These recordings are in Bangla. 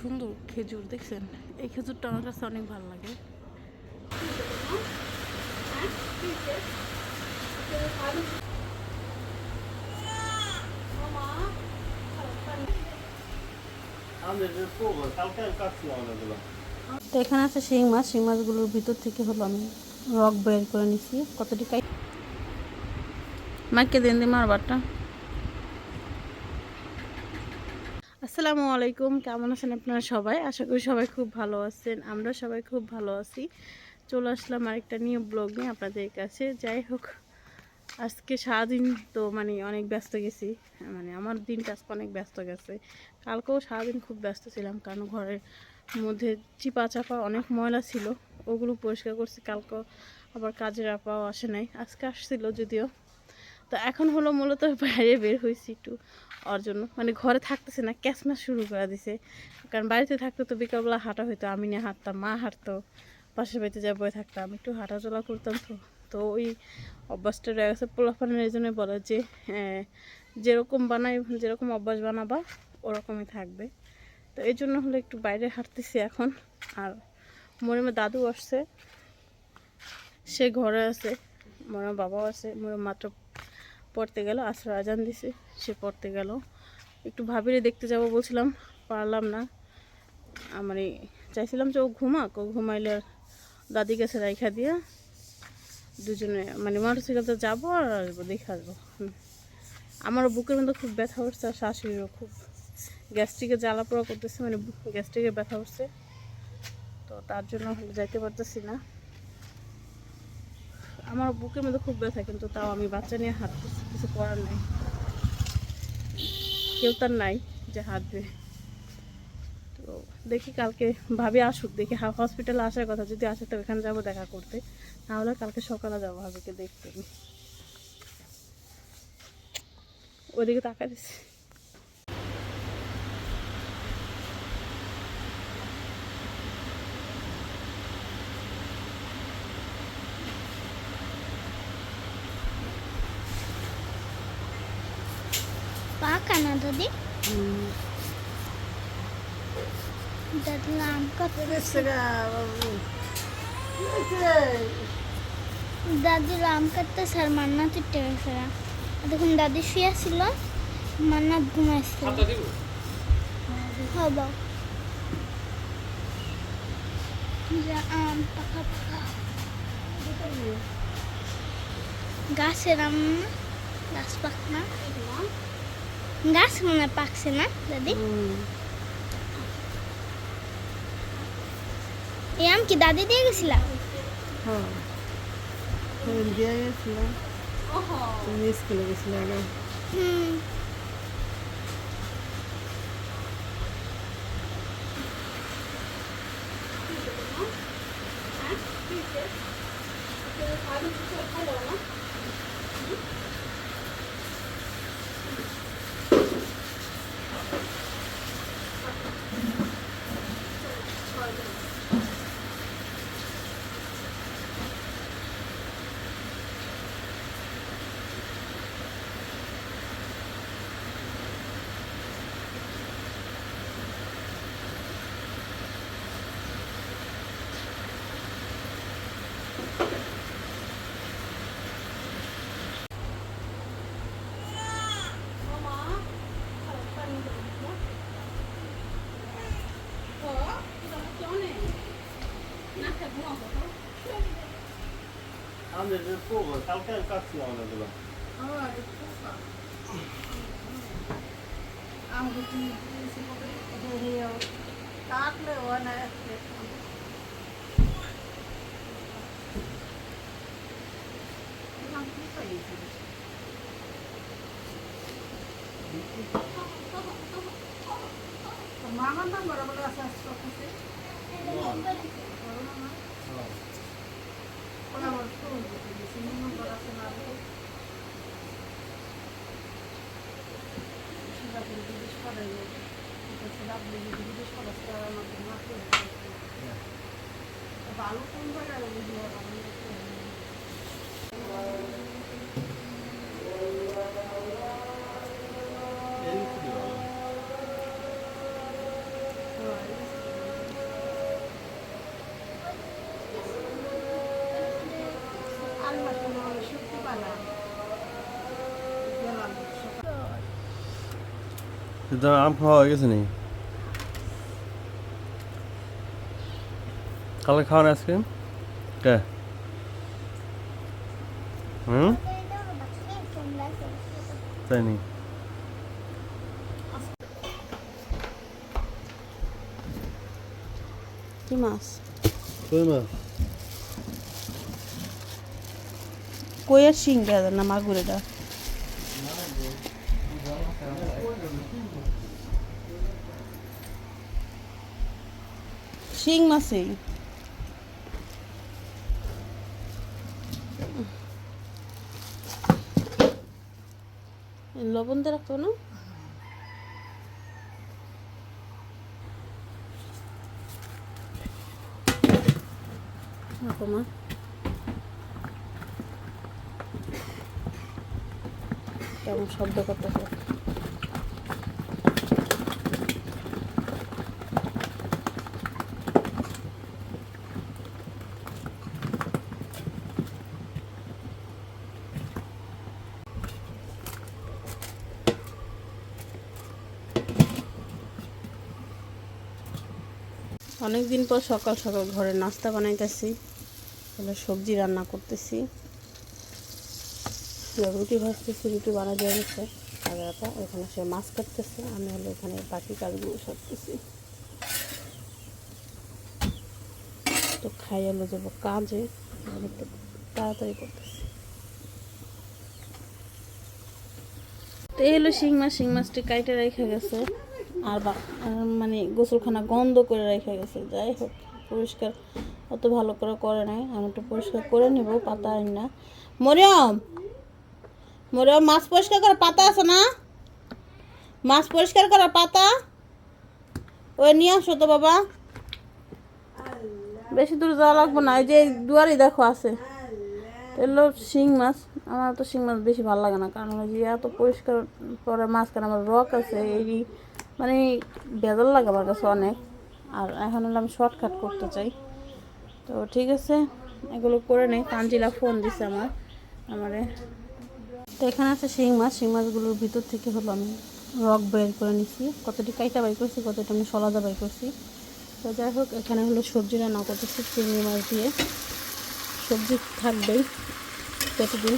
সুন্দর খেজুর, দেখছেন? এই খেজুরটা আমার কাছে অনেক ভালো লাগে। এখানে আছে শিং মাছ। শিং মাছগুলোর ভিতর থেকে হলো আমি রক বের করে নিছি। কতটি কাই মাকে দিন দি মারবারটা। আসসালামু আলাইকুম। কেমন আছেন আপনারা সবাই? আশা করি সবাই খুব ভালো আছেন। আমরা সবাই খুব ভালো আছি। চলে আসলাম আরেকটা নিউ ব্লগ নিয়ে আপনাদের কাছে। যাই হোক, আজকে সারাদিন তো মানে অনেক ব্যস্ত গেছি। মানে আমার দিনটা আজকে অনেক ব্যস্ত গেছে। কালকেও সারাদিন খুব ব্যস্ত ছিলাম কারণ ঘরের মধ্যে চিপা চাপা অনেক ময়লা ছিল। ওগুলো পরিষ্কার করছি। কালকে আবার কাজের আপাও আসে নাই। আজকে আসছিল যদিও। তো এখন হলো মূলত বাইরে বের হয়েছি একটু ওর জন্য মানে ঘরে থাকতেছে না ক্যাচম্যাচ শুরু করে দিছে। কারণ বাড়িতে থাকতে তো বিকালবেলা হাঁটা হইতো, আমি নিয়ে হাঁটতাম, মা হাঁটতো, পাশের বাড়িতে যা বয়ে থাকতাম, একটু হাঁটাচলা করতাম তো। তো ওই অভ্যাসটা রয়ে গেছে। পোলাপানের এই জন্য বলে যে যেরকম বানাই, যেরকম অভ্যাস বানাবা, ওরকমই থাকবে। তো এই জন্য হলো একটু বাইরে হাঁটতেছি এখন। আর মরিমের দাদু আসছে, সে ঘরে আছে মরিমের বাবাও আছে, মরিম মাত্র পড়তে গেল, আশ্রয় আজান দিছে, সে পড়তে গেল। একটু ভাবিরে দেখতে যাব বলছিলাম, পারলাম না। মানে চাইছিলাম যে ও ঘুমাক, ও ঘুমাইলে দাদি কাছে রাইখা দিয়ে দুজনে মানে মোটরসাইকেলতে যাব আর আসব, দেখে আসব। আমারও বুকের মধ্যে খুব ব্যথা হচ্ছে আর শাশুড়িরও খুব গ্যাস্ট্রিকে জ্বালা পোড়া করতেছে মানে গ্যাস্ট্রিকে ব্যথা হচ্ছে তো তার জন্য যাইতে পারতেছি না। আমার বুকের মধ্যে খুব ব্যথা, কিন্তু তাও আমি বাচ্চা নিয়ে হাঁটতেছি। কিছু করার নাই। কেউ তার নাই যে হাঁটবে তো দেখি কালকে ভাবি আসুক, দেখি হসপিটালে আসার কথা। যদি আসে, তো এখানে যাব দেখা করতে। তাহলে কালকে সকালে যাব ভাবিকে দেখতে। ওদিকে তাকা দিচ্ছি দাদি আম কত দাদি আম কাটতে স্যার মান্না চিটে গেছে দেখুন দাদি শুয়ে ছিল মান্নাত ঘুমাইছিল। হব। যে আম পাকা পাকা গাছের আম গাছ পাক না গাছ মনে হয় পাকছে না দাদি? এই আম কি দাদি দিয়ে গেছিলাম হ্যাঁ। দিয়ে গেছিলাম। তুমি স্কুলে গেছিলে আগে? হুম। আমাদের পূর্ব কালকে কাটছিলাম অনেকগুলো মামার নাম্বার বলে আছে 일단 안 파와 알겠으니. কালকে খাওয়ান আইসক্রিম? কে? হুম? তাই নি কি মাছ? কই মাছ? কইয়ের শিং দেওয়া না মাগুর এটা? শিং মাছই। লবণ দিয়ে রাখতো না? রাখো কেমন শব্দ করতেছে? অনেক দিন পর সকাল সকাল ঘরে নাস্তা বানাইতেছি। তাহলে সবজি রান্না করতেছি। রুটি ভাজতেছি, রুটি বানা দিয়ে গেছে আগেরটা ওখানে সে মাছ কাটতেছে, আমি হলো এখানে বাকি কাজগুলো সারতেছি। তো খাই হলো যাব কাজে একটু তাড়াতাড়ি করতেছি। তো এই হলো শিং মাছ, শিং মাছটি কাইটে রেখে গেছে। আর মানে গোসলখানা গন্ধ করে রেখে গেছে, যাই হোক, পরিষ্কার অত ভালো করে করে নাই, আমি একটু পরিষ্কার করে নেব, পাতা না। মরিয়ম! মরিয়ম, মাছ পরিষ্কার করার পাতা আছে না? মাছ পরিষ্কার করার পাতা? ওই নিয়ে আসো তো বাবা। বেশি দূর যাওয়া লাগবে না, এই যে দুয়ারই দেখো আছে। এগুলো শিং মাছ, আমার তো শিং মাছ বেশি ভালো লাগে না, কারণ ওই যে এত পরিষ্কার করে মাছ কেন আমার রক আছে, এই মানে বেজাল লাগে আমার কাছে অনেক। আর এখন হলো আমি শর্টকাট করতে চাই। তো ঠিক আছে, এগুলো করে নেই। কাঞ্জিলা ফোন দিছে আমার, আমারে। তো এখানে আছে শিং মাছ। শিং মাছগুলোর ভিতর থেকে হলো আমি রক বের করে নিছি। কতটি কাইটা বাই করছি, কতটি আমি সলাদা বাই করছি। তো যাই হোক, এখানে হলো সবজি রান্না করতেছি, চিংড়ি মাছ দিয়ে। সবজি থাকবেই, প্রতিদিন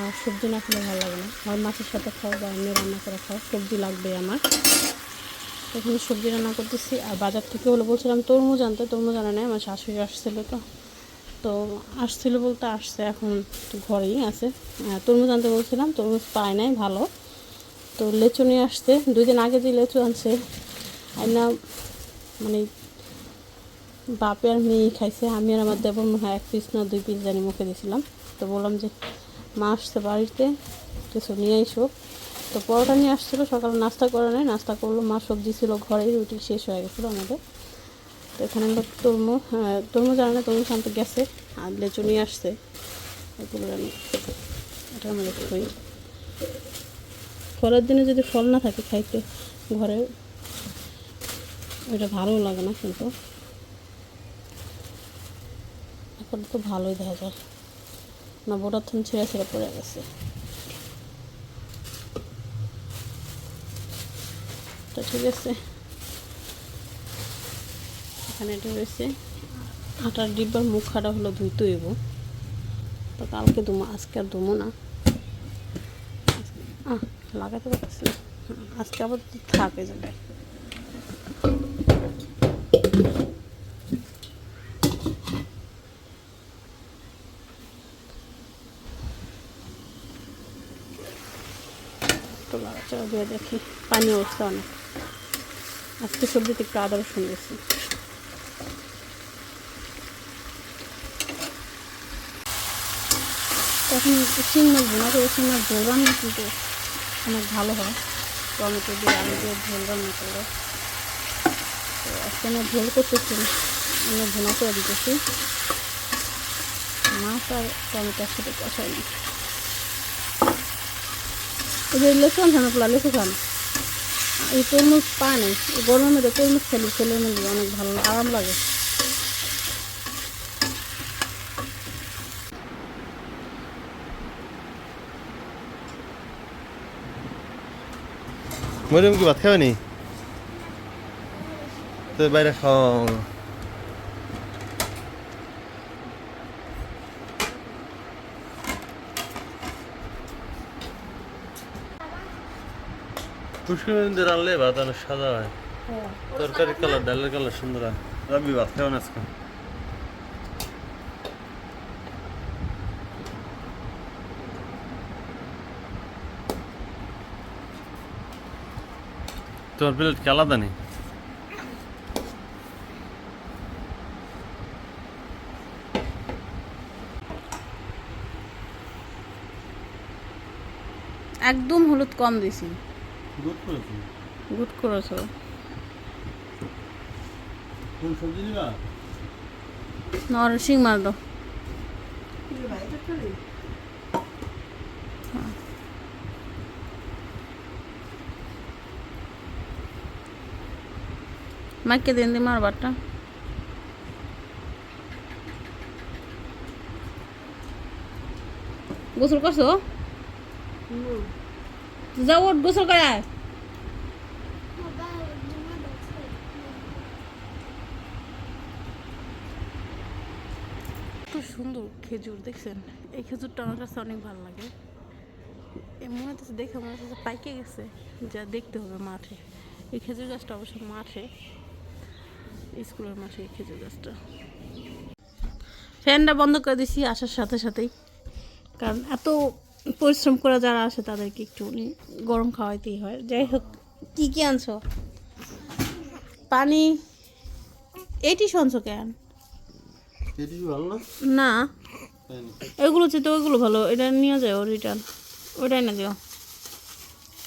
আর সবজি না খেলে ভালো লাগে না। হয় মাছের সাথে খাও বা এমনি রান্না করে খাও, সবজি লাগবে আমার। এখানে সবজি রান্না করতেছি, আর বাজার থেকে হলো বলছিলাম তরমুজ আনতে, তরমুজ আনা নেই, আমার শাশুড়ি আসছিল তো। তো আসছিল বলতে আসছে এখন ঘরেই আছে। তরমুজ আনতে বলছিলাম, তরমুজ পায় নাই, ভালো। তো লেচু নিয়ে আসছে, দুই দিন আগে যে লেচু আনছে আর না মানে বাপে আর মেয়ে খাইছে, আমি আর আমার দেবর মনে হয় এক পিস না দুই পিস জানি মুখে দিয়েছিলাম তো বললাম যে মা আসছে বাড়িতে, কিছু নিয়ে এসো তো পরোটা নিয়ে আসছিল, সকালে নাস্তা করে নেয়, নাস্তা করল, মা সবজি ছিল, ঘরেই রুটি শেষ হয়ে গেছিল আমাদের। তো এখানে আমরা তরমুজ তরমুজ না তরমুজ আনতে গেছে, আর লেচু নিয়ে আসছে। এগুলো আমি এটা মধ্যে থই ফলের দিনে যদি ফল না থাকে খাইতে ঘরে ওইটা ভালো লাগে না কিন্তু। এখন তো ভালোই দেখা যায়। না বোটার থন ছেঁড়ে ছেড়ে পড়ে গেছে। তো ঠিক আছে। এখানে এটা রয়েছে। আটার ডিব্বার মুখ খাটা হলো ধুইতে হইব। তো কালকে দুমো আজকে আর দুমো না। আহ লাগাতে পারতেছি আজকে আবার থাকে যাবে তো লাগাচাড়া দিয়ে দেখি। পানি উঠছে অনেক। আজকে সবজিতে একটু আদা রসুন দিয়েছি। তখন শিং মাছ বোনা করে শিং মাছ ঝোল রান্না কিন্তু অনেক ভালো হয়। টমেটো দিয়ে আলু দিয়ে ঝোল রান্না করলে। তো আজকে আমার ঝোল করতেছি না, আমি ভুনা করে দিতেছি। মাছ আর টমেটো একসাথে কষাই এগুলো শোন শোনো পোলা লেসু খান এই তরমুজ পানি নাই গরমের তরমুজ খেলি খেলে মিলি অনেক ভালো, আরাম লাগে। মরিয়ম, কি ভাত খাবে নি তো বাইরে খাওয়া পুষ্করিণীদের আনলে ভাত অনেক সাদা হয়। তরকারি কালার ডালের কালার সুন্দর হয়। রাবি ভাত খাবে না আজকে তোর প্লেট কি আলাদা নেই? একদম হলুদ কম দিছি। গুড করেছি? গুড করেছ। কোন সবজি নিবা? নরসিং মাল দাও মাইকে দিন দি মার বাটটা গোসল করছ? যাও, ওঠ, গোসল করে আয়। খুব সুন্দর খেজুর, দেখছেন? এই খেজুরটা আমার কাছে অনেক ভালো লাগে। এই মনে হচ্ছে দেখে মনে হচ্ছে পাইকে গেছে। যা দেখতে হবে মাঠে। এই খেজুর গাছটা অবশ্য মাঠে। স্কুলের মাঠে এই খেজুর গাছটা। ফ্যানটা বন্ধ করে দিছি, আসার সাথে সাথেই। কারণ এত পরিশ্রম করে যারা আসে তাদেরকে একটু গরম খাওয়াইতেই হয়। যাই হোক কী কী আনছো? পানি? এইটি শুনছো কেন? এটি না? এগুলো চেয়ে তো ওইগুলো ভালো এটা নিয়ে যাও রিটার্ন ওইটাই না যাও।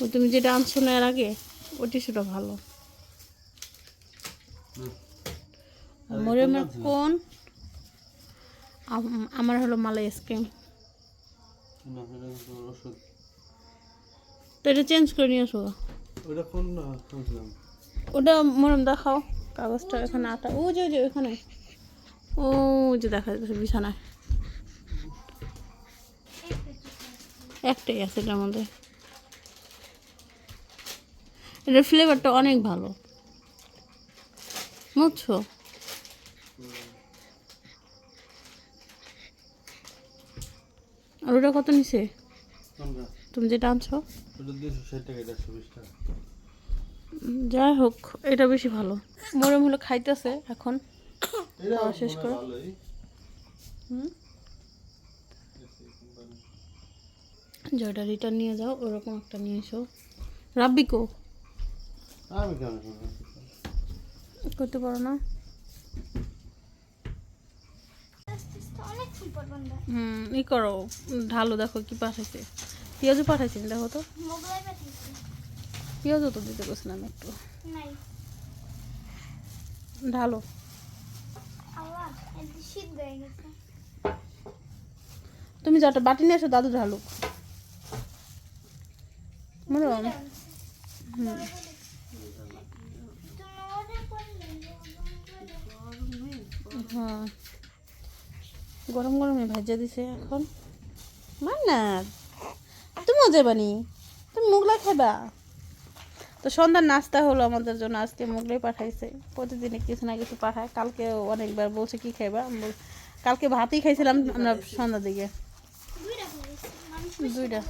ওই তুমি যেটা আনছো না এর আগে ওই টিস্যুটা ভালো। মরিয়মের কোন? আমার হলো মালাই আইসক্রিম এটা ওষুধ। তো এটা চেঞ্জ করে নিয়ে আসো ওটা কোন ওটা মরম দেখাও কাগজটা এখানে আটা ও যে যে ওখানে ও যে দেখা যাচ্ছে বিছানায়। একটাই আছে এটার মধ্যে। এটার ফ্লেভারটা অনেক ভালো। বুঝছ? আর ওটা কত নিছে? তুমি যেটা আনছো? যাই হোক এটা বেশি ভালো। মরম হলো খাইতেছে এখন। শেষ করো। যেটা রিটার্ন নিয়ে যাও ওরকম একটা নিয়ে এসো। রাব্বি কো? আমি কেন করব? করতে পারো না অনেক ফুল পছন্দ হুম ই করো ঢালো দেখো কি পাঠাইছে। পেঁয়াজও পাঠাইছি দেখো তো। পেঁয়াজও তো দিতে গেছিলাম একটু। ঢালো। তুমি যাটা বাটি নিয়ে এসো দাদু ঢালুক। অর্ডার হ্যাঁ। গরম গরমে ভাজা দিছে এখন। মান না তুমিও যাবানি তুমি মুগলাই খাইবা? তো সন্ধ্যার নাস্তা হলো আমাদের জন্য, আজকে মুগলাই পাঠাইছে। প্রতিদিনে কিছু না কিছু পাঠায়। কালকে অনেকবার বলছে কি খাইবা? কালকে ভাতই খাইছিলাম আমরা সন্ধ্যার দিকে। দুইটা।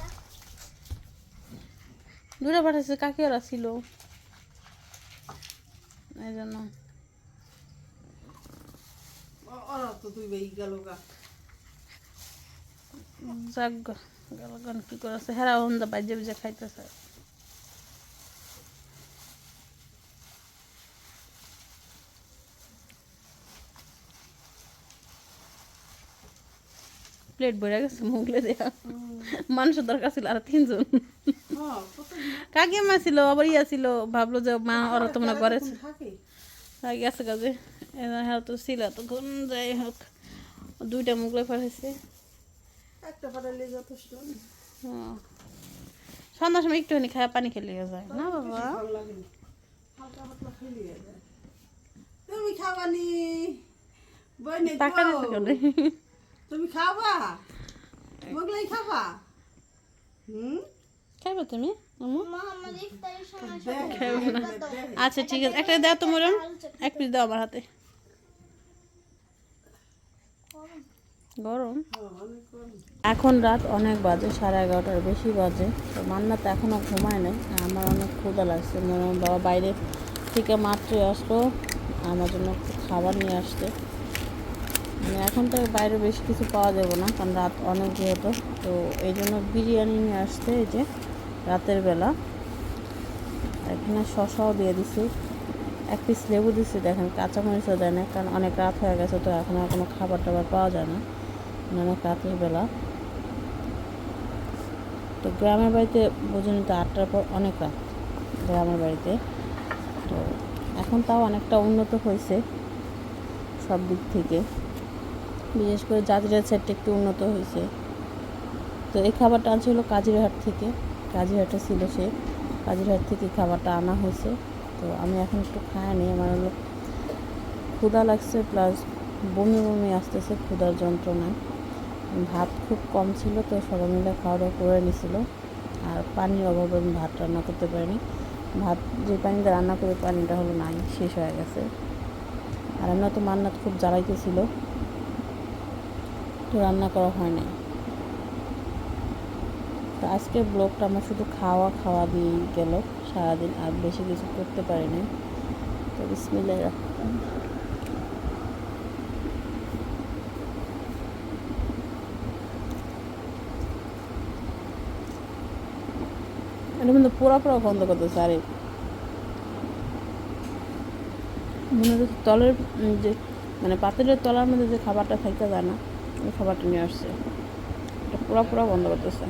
দুইটা পাঠাইছে, কাকিওরা ছিল। এই জন্য। যাক গো, গেল গন কি করেছে? হেরা হন্দা বাজে বাজে খাইতেছে। প্লেট ভরে গেছে মুগলে দেয়া মানুষের দরকার ছিল আর তিনজন। কাকিমা ছিল আবার ইয়া ছিল ভাবলো যে মা ওরা তো মনে করেছে হ্যাঁ গেছে কাজে এবার হ্যাঁ তো ছিল তখন যাই হোক দুইটা মুগলে পাঠাইছে একটা পাঠালে যথেষ্ট। হ্যাঁ। সন্ধ্যার সময় একটুখানি খায় পানি খেলে যায়। না বাবা? ভালো লাগে না। তুমি খাবানি তুমি খাবা মোগলাই খাবা হুম? খাইবে তুমি? খাব। আচ্ছা ঠিক আছে। একটা দাও তো মরম। এক পিস দাও আমার হাতে। গরম। এখন রাত অনেক বাজে সাড়ে এগারোটার বেশি বাজে। তো মান্না তো এখনও ঘুমায় নাই। আমার অনেক ক্ষুদা লাগছে। মরম বাবা বাইরে থেকে মাত্রই আসলো। আমার জন্য খাবার নিয়ে আসতে মানে এখন তো বাইরে বেশি কিছু পাওয়া যাবে না কারণ রাত অনেক যেহেতু। তো এই জন্য বিরিয়ানি নিয়ে আসতে এই যে রাতের বেলা। এখানে শশাও দিয়ে দিছি। এক পিস লেবু দিছি দেখেন। কাঁচামরিচও দেয় না কারণ অনেক রাত হয়ে গেছে তো এখন আর কোনো খাবার টাবার পাওয়া যায় না। মানে অনেক রাতের বেলা। তো গ্রামের বাড়িতে বোঝেনি তো আটটার পর অনেক রাত গ্রামের বাড়িতে। তো এখন তাও অনেকটা উন্নত হয়েছে সব দিক থেকে। বিশেষ করে জাজিরার সাইডটা একটু উন্নত হয়েছে। তো এই খাবারটা আনছে হলো কাজিরহাট থেকে। কাজিরহাটে ছিল সে। কাজিরহাট থেকে খাবারটা আনা হয়েছে। তো আমি এখন একটু খাইনি আমার হলো ক্ষুধা লাগছে, প্লাস বমি বমি আসতেছে, ক্ষুধার যন্ত্রণায়। ভাত খুব কম ছিল, তো সবাই মিলে খাওয়া দাওয়া করে নিছিল। আর পানির অভাবে আমি ভাত রান্না করতে পারিনি। ভাত, যে পানিতে রান্না করে পানিটা হলো নাই, শেষ হয়ে গেছে। আর আমরা তো মান্নাত খুব জ্বালাইতেছিল। তো রান্না করা হয় নাই। তো আজকের ব্লগটা আমার শুধু খাওয়া খাওয়া দিয়ে গেল। সারাদিন আর বেশি কিছু করতে পারিনি তো বিসমিল্লাহ রাখলাম এটা কিন্তু পুরা পুরা বন্ধ করতেছে আরে। মনে হচ্ছে তলের যে মানে পাতিলের তলার মধ্যে যে খাবারটা থাকতে যায় না, ওই খাবারটা নিয়ে আসছে। এটা পুরা পুরা বন্ধ করতেছে